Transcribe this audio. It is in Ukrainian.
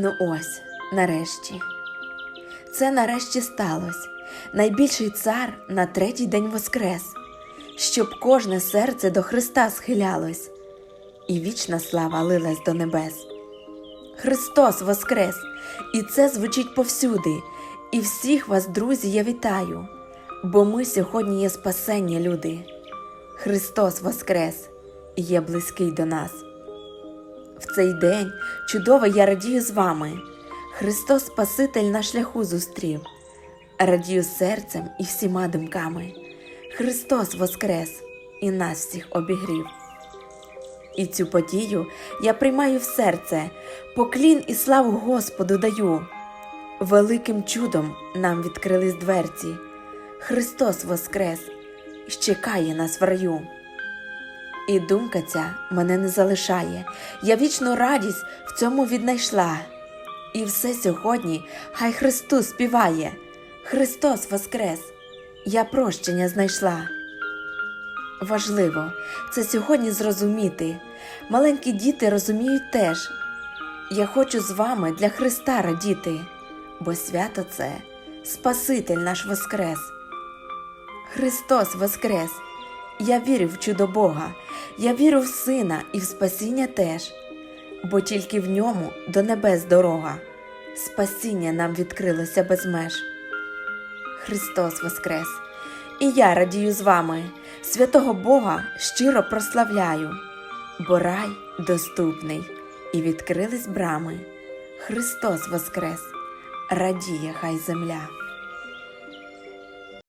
Ну ось, нарешті. Це нарешті сталося. Найбільший цар на третій день воскрес, щоб кожне серце до Христа схилялось, і вічна слава лилась до небес. Христос воскрес! І це звучить повсюди. І всіх вас, друзі, я вітаю, бо ми сьогодні є спасення, люди. Христос воскрес і є близький до нас. Цей день чудово я радію з вами. Христос Спаситель на шляху зустрів. Радію серцем і всіма думками. Христос воскрес і нас всіх обігрів. І цю подію я приймаю в серце, поклін і славу Господу даю. Великим чудом нам відкрились дверці. Христос воскрес і чекає нас в раю. І думка ця мене не залишає, я вічну радість в цьому віднайшла. І все сьогодні хай Христу співає. Христос воскрес, я прощення знайшла. Важливо це сьогодні зрозуміти. Маленькі діти розуміють теж. Я хочу з вами для Христа радіти, бо свято це Спаситель наш Воскрес. Христос Воскрес! Я вірю в чудо Бога, я вірю в Сина і в спасіння теж, бо тільки в ньому до небес дорога, спасіння нам відкрилося без меж. Христос Воскрес! І я радію з вами, святого Бога щиро прославляю, бо рай доступний, і відкрились брами. Христос Воскрес! Радіє хай земля.